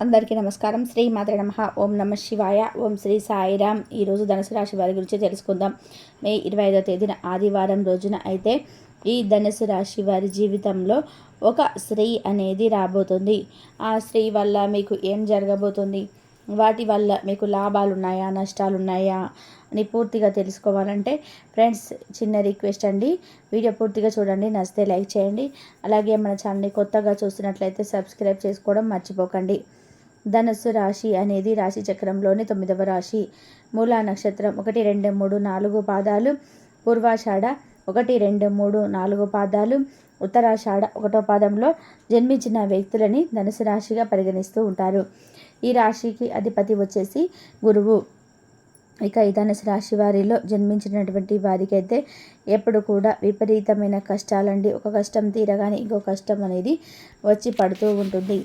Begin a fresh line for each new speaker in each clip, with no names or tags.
అందరికీ నమస్కారం. శ్రీ మాత్ర నమ. ఓం నమ శివాయ. ఓం శ్రీ సాయిరామ్ ఈరోజు ధనుసు రాశి వారి గురించి తెలుసుకుందాం. మే ఇరవై ఐదో తేదీన ఆదివారం రోజున అయితే ఈ ధనుసు రాశి వారి జీవితంలో ఒక స్త్రీ అనేది రాబోతుంది. ఆ స్త్రీ వల్ల మీకు ఏం జరగబోతుంది? వాటి వల్ల మీకు లాభాలు ఉన్నాయా? నష్టాలు ఉన్నాయా? అని పూర్తిగా తెలుసుకోవాలంటే ఫ్రెండ్స్ చిన్న రిక్వెస్ట్ అండి. వీడియో పూర్తిగా చూడండి. నచ్చితే లైక్ చేయండి. అలాగే మన ఛానల్ని కొత్తగా చూస్తున్నట్లయితే సబ్స్క్రైబ్ చేసుకోవడం మర్చిపోకండి. ధనస్సు రాశి అనేది రాశి చక్రంలోని తొమ్మిదవ రాశి. మూలా నక్షత్రం ఒకటి రెండు మూడు నాలుగు పాదాలు. పూర్వాషాఢ ఒకటి రెండు మూడు నాలుగు పాదాలు. ఉత్తరాషాఢ ఒకటో పాదంలో జన్మించిన వ్యక్తులని ధనుసు రాశిగా పరిగణిస్తూ ఉంటారు. ఈ రాశికి అధిపతి వచ్చేసి గురువు. ఇక ఈ ధనుసు రాశి వారిలో జన్మించినటువంటి వారికైతే ఎప్పుడు కూడా విపరీతమైన కష్టాలండి. ఒక కష్టం తీరగానే ఇంకో కష్టం అనేది వచ్చి పడుతూ ఉంటుంది.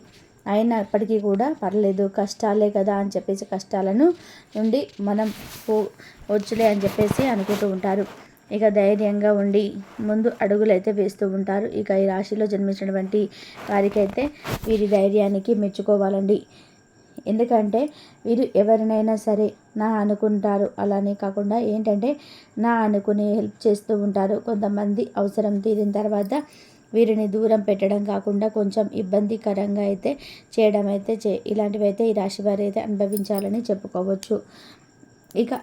అయినప్పటికీ కూడా పర్లేదు కష్టాలే కదా అని చెప్పేసి కష్టాలను నుండి మనం వచ్చులే అని చెప్పేసి అనుకుంటూ ఉంటారు. ఇక ధైర్యంగా ఉండి ముందు అడుగులు అయితే వేస్తూ ఉంటారు. ఇక ఈ రాశిలో జన్మించినటువంటి వారికైతే వీరి ధైర్యానికి మెచ్చుకోవాలండి. ఎందుకంటే వీరు ఎవరినైనా సరే నా అనుకుంటారు. అలానే కాకుండా ఏంటంటే నా అనుకుని హెల్ప్ చేస్తూ ఉంటారు. కొంతమంది అవసరం తీరిన తర్వాత వీరిని దూరం పెట్టడం కాకుండా కొంచెం ఇబ్బందికరంగా అయితే చేయడం అయితే చే ఇలాంటివి అయితే ఈ రాశి వారు అయితే అనుభవించాలని చెప్పుకోవచ్చు. ఇక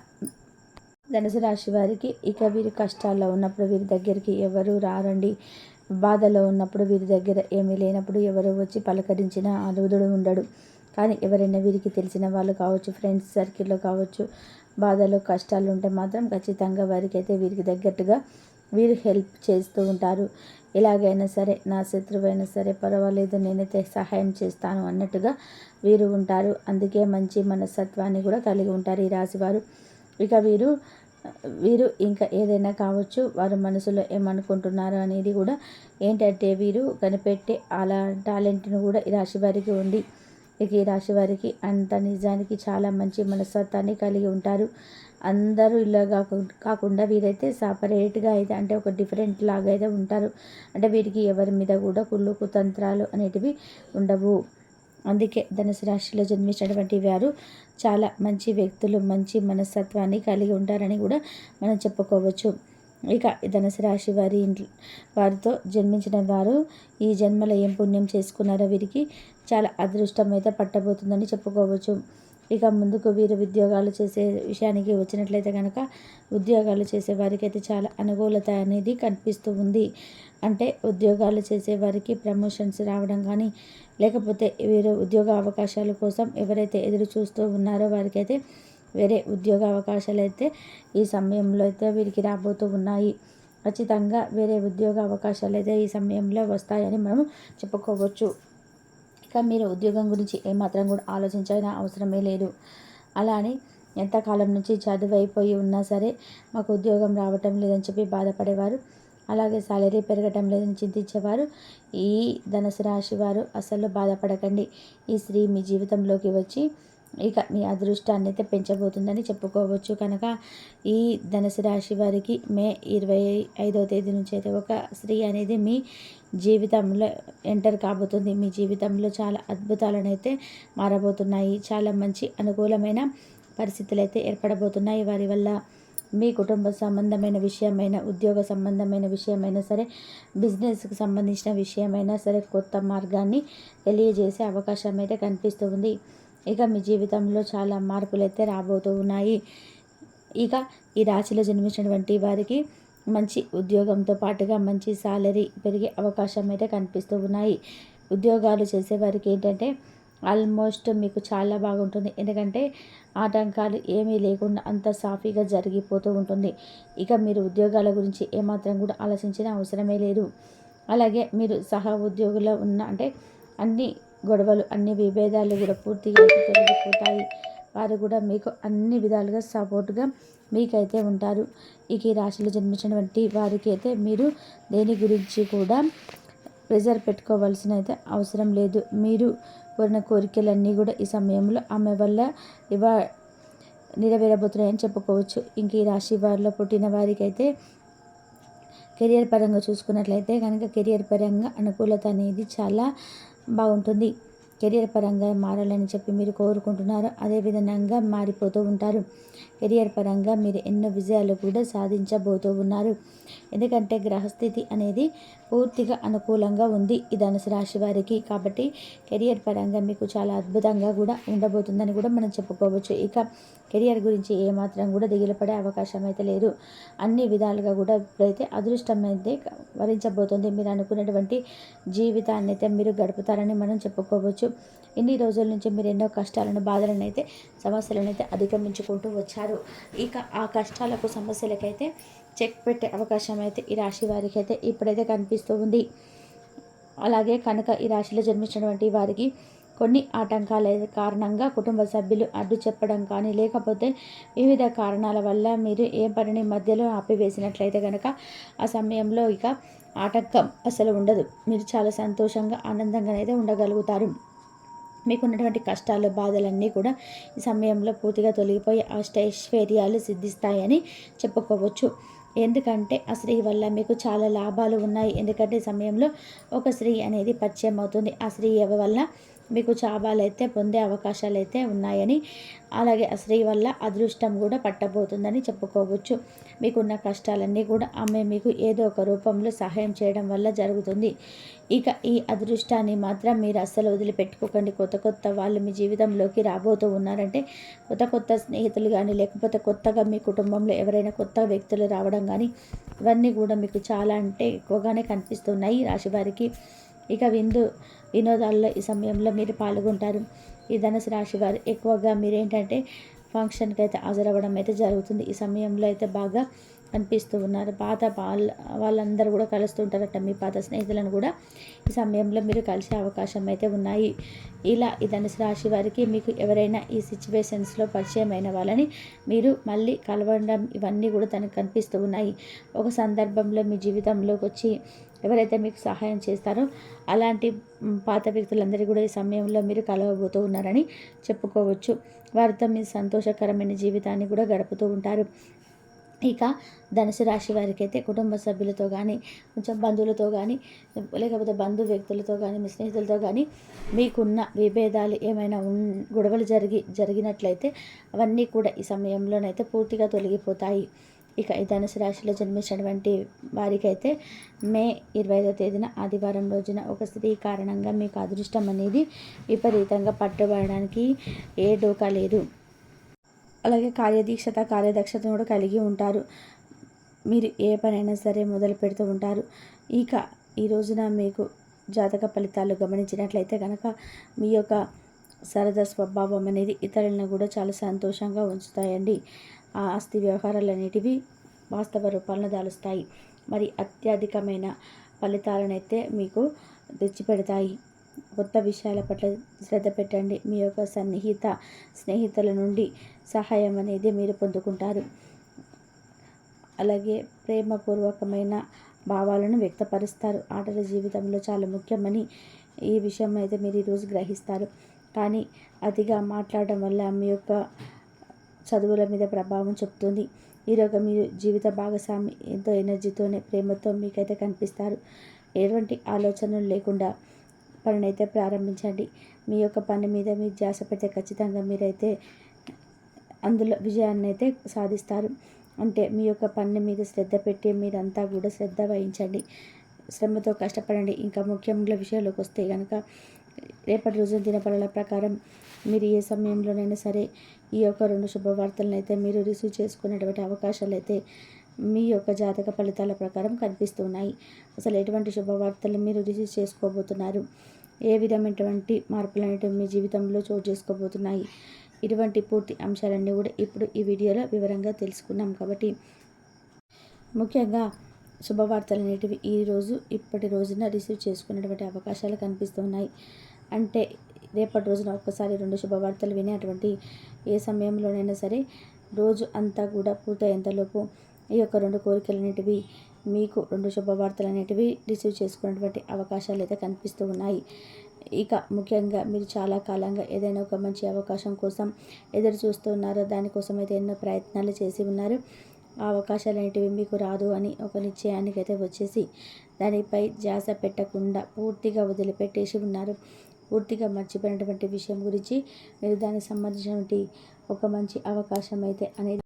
ధనుసు రాశి వారికి ఇక వీరి కష్టాల్లో ఉన్నప్పుడు వీరి దగ్గరికి ఎవరు రారండి. బాధలో ఉన్నప్పుడు వీరి దగ్గర ఏమీ లేనప్పుడు ఎవరు వచ్చి పలకరించిన అరుదుడు ఉండడు. కానీ ఎవరైనా వీరికి తెలిసిన వాళ్ళు కావచ్చు ఫ్రెండ్స్ సర్కిల్లో కావచ్చు బాధలు కష్టాలు ఉంటే మాత్రం ఖచ్చితంగా వారికి అయితే వీరికి తగ్గట్టుగా వీరు హెల్ప్ చేస్తూ ఉంటారు. ఎలాగైనా సరే నా శత్రువైనా సరే పర్వాలేదు నేనైతే సహాయం చేస్తాను అన్నట్టుగా వీరు ఉంటారు. అందుకే మంచి మనస్తత్వాన్ని కూడా కలిగి ఉంటారు ఈ రాశివారు. ఇక వీరు వీరు ఇంకా ఏదైనా కావచ్చు వారు మనసులో ఏమనుకుంటున్నారు అనేది కూడా ఏంటంటే వీరు కనిపెట్టే అలా టాలెంట్ను కూడా ఈ రాశి వారికి ఉంది. ఇక ఈ రాశి వారికి అంత నిజానికి చాలా మంచి మనస్తత్వాన్ని కలిగి ఉంటారు. అందరూ ఇలా కాకుండా వీరైతే సపరేట్గా అయితే అంటే ఒక డిఫరెంట్ లాగా అయితే ఉంటారు. అంటే వీరికి ఎవరి మీద కూడా కుళ్ళు కుతంత్రాలు అనేటివి ఉండవు. అందుకే ధనుసు రాశిలో జన్మించినటువంటి వారు చాలా మంచి వ్యక్తులు మంచి మనస్తత్వాన్ని కలిగి ఉంటారని కూడా మనం చెప్పుకోవచ్చు. ఇక ధనుసు రాశి వారి ఇంట్లో వారితో జన్మించిన వారు ఈ జన్మలో ఏం పుణ్యం చేసుకున్నారో వీరికి చాలా అదృష్టం అయితే పట్టబోతుందని చెప్పుకోవచ్చు. ఇక ముందుకు వీరు ఉద్యోగాలు చేసే విషయానికి వచ్చినట్లయితే కనుక ఉద్యోగాలు చేసే వారికి అయితే చాలా అనుకూలత అనేది కనిపిస్తూ ఉంది. అంటే ఉద్యోగాలు చేసే వారికి ప్రమోషన్స్ రావడం కానీ లేకపోతే వీరు ఉద్యోగ అవకాశాల కోసం ఎవరైతే ఎదురు చూస్తూ ఉన్నారో వారికైతే వేరే ఉద్యోగ అవకాశాలు అయితే ఈ సమయంలో అయితే వీరికి రాబోతూ ఉన్నాయి. ఖచ్చితంగా వేరే ఉద్యోగ అవకాశాలు అయితే ఈ సమయంలో వస్తాయని మనం చెప్పుకోవచ్చు. ఇక మీరు ఉద్యోగం గురించి ఏమాత్రం కూడా ఆలోచించాల్సిన అవసరమే లేదు. అలానే ఎంతకాలం నుంచి చదువు అయిపోయి ఉన్నా సరే మాకు ఉద్యోగం రావటం లేదని చెప్పి బాధపడేవారు. అలాగే సాలరీ పెరగటం లేదని చింతించేవారు. ఈ ధనుసు రాశి వారు అసలు బాధపడకండి. ఈ స్త్రీ మీ జీవితంలోకి వచ్చి ఇక మీ అదృష్టాన్ని అయితే పెంచబోతుందని చెప్పుకోవచ్చు. కనుక ఈ ధనుసు రాశి వారికి మే ఇరవై ఐదో తేదీ నుంచి అయితే ఒక స్త్రీ అనేది మీ జీవితంలో ఎంటర్ కాబోతుంది. మీ జీవితంలో చాలా అద్భుతాలను అయితే మారబోతున్నాయి. చాలా మంచి అనుకూలమైన పరిస్థితులు అయితే ఏర్పడబోతున్నాయి. వారి వల్ల మీ కుటుంబ సంబంధమైన విషయమైన ఉద్యోగ సంబంధమైన విషయమైనా సరే బిజినెస్కి సంబంధించిన విషయమైనా సరే కొత్త మార్గాన్ని తెలియజేసే అవకాశం అయితే కనిపిస్తూ ఉంది. ఇక మీ జీవితంలో చాలా మార్పులు అయితే రాబోతూ ఉన్నాయి. ఇక ఈ రాశిలో జన్మించినటువంటి వారికి మంచి ఉద్యోగంతో పాటుగా మంచి శాలరీ పెరిగే అవకాశం అయితే కనిపిస్తూ ఉన్నాయి. ఉద్యోగాలు చేసేవారికి ఏంటంటే ఆల్మోస్ట్ మీకు చాలా బాగుంటుంది. ఎందుకంటే ఆటంకాలు ఏమీ లేకుండా అంత సాఫీగా జరిగిపోతూ ఉంటుంది. ఇక మీరు ఉద్యోగాల గురించి ఏమాత్రం కూడా ఆలోచించిన అవసరమే లేదు. అలాగే మీరు సహా ఉద్యోగుల ఉన్న అంటే అన్ని గొడవలు అన్ని విభేదాలు కూడా పూర్తిగా తొలగిపోతాయి. వారు కూడా మీకు అన్ని విధాలుగా సపోర్ట్గా మీకైతే ఉంటారు. ఇక ఈ రాశిలో జన్మించినటువంటి వారికి అయితే మీరు దేని గురించి కూడా ప్రెజర్ పెట్టుకోవాల్సిన అయితే అవసరం లేదు. మీరు కోరిన కోరికలన్నీ కూడా ఈ సమయంలో ఆమె వల్ల ఇవా నెరవేరబోతున్నాయని చెప్పుకోవచ్చు. ఇంక ఈ రాశి వారిలో పుట్టిన వారికి అయితే కెరియర్ పరంగా చూసుకున్నట్లయితే కనుక కెరియర్ పరంగా అనుకూలత అనేది చాలా బాగుంటుంది కెరియర్ పరంగా మారాలని చెప్పి మీరు కోరుకుంటున్నారు. అదే విధంగా మారిపోతూ ఉంటారు. కెరియర్ పరంగా మీరు ఎన్నో విజయాలు కూడా సాధించబోతూ ఉన్నారు. ఎందుకంటే గ్రహస్థితి అనేది పూర్తిగా అనుకూలంగా ఉంది. ఈ ధనుసు రాశి వారికి కాబట్టి కెరియర్ పరంగా మీకు చాలా అద్భుతంగా కూడా ఉండబోతుందని కూడా మనం చెప్పుకోవచ్చు. ఇక కెరియర్ గురించి ఏమాత్రం కూడా దిగులపడే అవకాశం అయితే లేదు. అన్ని విధాలుగా కూడా ఇప్పుడైతే అదృష్టం అయితే వరించబోతుంది. మీరు అనుకున్నటువంటి జీవితాన్ని అయితే మీరు గడుపుతారని మనం చెప్పుకోవచ్చు. ఇన్ని రోజుల నుంచి మీరు ఎన్నో కష్టాలను బాధలను అయితే సమస్యలను అయితే అధిగమించుకుంటూ వచ్చారు. ఇక ఆ కష్టాలకు సమస్యలకైతే చెక్ పెట్టే అవకాశం అయితే ఈ రాశి వారికి అయితే ఇప్పుడైతే కనిపిస్తూ ఉంది. అలాగే కనుక ఈ రాశిలో జన్మించినటువంటి వారికి కొన్ని ఆటంకాల కారణంగా కుటుంబ సభ్యులు అడ్డు చెప్పడం కానీ లేకపోతే వివిధ కారణాల వల్ల మీరు ఏ పనిని మధ్యలో ఆపివేసినట్లయితే కనుక ఆ సమయంలో ఇక ఆటంకం అసలు ఉండదు. మీరు చాలా సంతోషంగా ఆనందంగా అయితే ఉండగలుగుతారు. మీకున్నటువంటి కష్టాలు బాధలన్నీ కూడా ఈ సమయంలో పూర్తిగా తొలగిపోయి అష్టైశ్వర్యాలు సిద్ధిస్తాయని చెప్పుకోవచ్చు. ఎందుకంటే ఆ స్త్రీ వల్ల మీకు చాలా లాభాలు ఉన్నాయి. ఎందుకంటే సమయంలో ఒక స్త్రీ అనేది పరిచయం అవుతుంది. ఆ స్త్రీ వల్ల? మీకు చాబాలైతే పొందే అవకాశాలు అయితే ఉన్నాయని అలాగే ఆ స్త్రీ వల్ల అదృష్టం కూడా పట్టబోతుందని చెప్పుకోవచ్చు. మీకున్న కష్టాలన్నీ కూడా ఆమె మీకు ఏదో ఒక రూపంలో సహాయం చేయడం వల్ల జరుగుతుంది. ఇక ఈ అదృష్టాన్ని మాత్రం మీరు అస్సలు వదిలిపెట్టుకోకండి. కొత్త కొత్త వాళ్ళు మీ జీవితంలోకి రాబోతూ ఉన్నారంటే కొత్త కొత్త స్నేహితులు కానీ లేకపోతే కొత్తగా మీ కుటుంబంలో ఎవరైనా కొత్త వ్యక్తులు రావడం కానీ ఇవన్నీ కూడా మీకు చాలా అంటే ఎక్కువగానే కనిపిస్తున్నాయి. రాశి వారికి ఇక విందు వినోదాల్లో ఈ సమయంలో మీరు పాల్గొంటారు. ఈ ధనుసు రాశి వారు ఎక్కువగా మీరేంటంటే ఫంక్షన్కి అయితే హాజరవ్వడం అయితే జరుగుతుంది. ఈ సమయంలో అయితే బాగా కనిపిస్తూ ఉన్నారు. పాత వాళ్ళ వాళ్ళందరూ కూడా కలుస్తుంటారట మీ పాత స్నేహితులను కూడా. ఈ సమయంలో మీరు కలిసే అవకాశం అయితే ఉన్నాయి. ఇలా ఈ ధనుసు రాశి వారికి మీకు ఎవరైనా ఈ సిచ్యువేషన్స్లో పరిచయం అయిన వాళ్ళని మీరు మళ్ళీ కలవడం ఇవన్నీ కూడా తనకు కనిపిస్తూ ఉన్నాయి. ఒక సందర్భంలో మీ జీవితంలోకి వచ్చి ఎవరైతే మీకు సహాయం చేస్తారో అలాంటి పాత వ్యక్తులందరూ కూడా ఈ సమయంలో మీరు కలవబోతూ ఉన్నారని చెప్పుకోవచ్చు. వారితో మీ సంతోషకరమైన జీవితాన్ని కూడా గడుపుతూ ఉంటారు. ఇక ధనుసు రాశి వారికి అయితే కుటుంబ సభ్యులతో కానీ కొంచెం బంధువులతో కానీ లేకపోతే బంధు వ్యక్తులతో కానీ మీ స్నేహితులతో కానీ మీకున్న విభేదాలు ఏమైనా గొడవలు జరిగి జరిగినట్లయితే అవన్నీ కూడా ఈ సమయంలోనైతే పూర్తిగా తొలగిపోతాయి. ఇక ధనుసు రాశిలో జన్మించినటువంటి వారికైతే మే ఇరవై ఐదో తేదీన ఆదివారం రోజున ఒక స్త్రీ కారణంగా మీకు అదృష్టం అనేది విపరీతంగా పట్టుబడడానికి ఏ డోకా లేదు. అలాగే కార్యదీక్షత కార్యదక్షతను కూడా కలిగి ఉంటారు. మీరు ఏ పనైనా సరే మొదలు పెడుతూ ఉంటారు. ఇక ఈ రోజున మీకు జాతక ఫలితాలు గమనించినట్లయితే కనుక మీ యొక్క సరదా స్వభావం అనేది ఇతరులను కూడా చాలా సంతోషంగా ఉంచుతాయండి. ఆ ఆస్తి వ్యవహారాలు అనేటివి వాస్తవ రూపాలను దాలుస్తాయి. మరి అత్యధికమైన ఫలితాలనైతే మీకు తెచ్చిపెడతాయి. కొత్త విషయాల పట్ల శ్రద్ధ పెట్టండి. మీ యొక్క సన్నిహిత స్నేహితుల నుండి సహాయం అనేది మీరు పొందుకుంటారు. అలాగే ప్రేమపూర్వకమైన భావాలను వ్యక్తపరుస్తారు. ఆటల జీవితంలో చాలా ముఖ్యమని ఈ విషయం అయితే మీరు ఈరోజు గ్రహిస్తారు. కానీ అతిగా మాట్లాడడం వల్ల మీ యొక్క చదువుల మీద ప్రభావం చూపుతుంది. ఈరోజు మీరు జీవిత భాగస్వామి ఎంతో ఎనర్జీతోనే ప్రేమతో మీకైతే కనిపిస్తారు. ఎటువంటి ఆలోచనలు లేకుండా పనినైతే ప్రారంభించండి. మీ యొక్క పని మీద మీరు ధ్యాస పెడితే ఖచ్చితంగా మీరైతే అందులో విజయాన్ని అయితే సాధిస్తారు. అంటే మీ యొక్క పని మీద శ్రద్ధ పెట్టి మీరంతా కూడా శ్రద్ధ వహించండి. శ్రమతో కష్టపడండి. ఇంకా ముఖ్యంగా విషయంలోకి వస్తే కనుక రేపటి రోజు దినపరల ప్రకారం మీరు ఏ సమయంలోనైనా సరే ఈ యొక్క రెండు శుభవార్తలను అయితే మీరు రిసీవ్ చేసుకునేటువంటి అవకాశాలు అయితే మీ యొక్క జాతక ఫలితాల ప్రకారం కనిపిస్తున్నాయి. అసలు ఎటువంటి శుభవార్తలు మీరు రిసీవ్ చేసుకోబోతున్నారు? ఏ విధమైనటువంటి మార్పులు అనేవి మీ జీవితంలో చోటు చేసుకోబోతున్నాయి? ఇటువంటి పూర్తి అంశాలన్నీ కూడా ఇప్పుడు ఈ వీడియోలో వివరంగా తెలుసుకున్నాం కాబట్టి. ముఖ్యంగా శుభవార్తలు అనేటివి ఈరోజు ఇప్పటి రోజున రిసీవ్ చేసుకునేటువంటి అవకాశాలు కనిపిస్తున్నాయి. అంటే రేపటి రోజున ఒక్కసారి రెండు శుభవార్తలు వినేటువంటి ఏ సమయంలోనైనా సరే రోజు అంతా కూడా పూర్తయ్యేంతలోపు ఈ యొక్క రెండు కోరికలు అనేటివి మీకు రెండు శుభవార్తలు అనేటివి రిసీవ్ చేసుకునేటువంటి అవకాశాలు అయితే కనిపిస్తూ ఉన్నాయి. ఇక ముఖ్యంగా మీరు చాలా కాలంగా ఏదైనా ఒక మంచి అవకాశం కోసం ఎదురు చూస్తున్నారో దానికోసం అయితే ఎన్నో ప్రయత్నాలు చేసి ఉన్నారు. అవకాశాలు అనేటివి మీకు రాదు అని ఒక నిశ్చయానికి అయితే వచ్చేసి దానిపై ధ్యాస పెట్టకుండా పూర్తిగా వదిలిపెట్టేసి ఉన్నారు. పూర్తిగా మర్చిపోయినటువంటి విషయం గురించి మీరు దానికి సంబంధించినటువంటి ఒక మంచి అవకాశం అయితే అనేది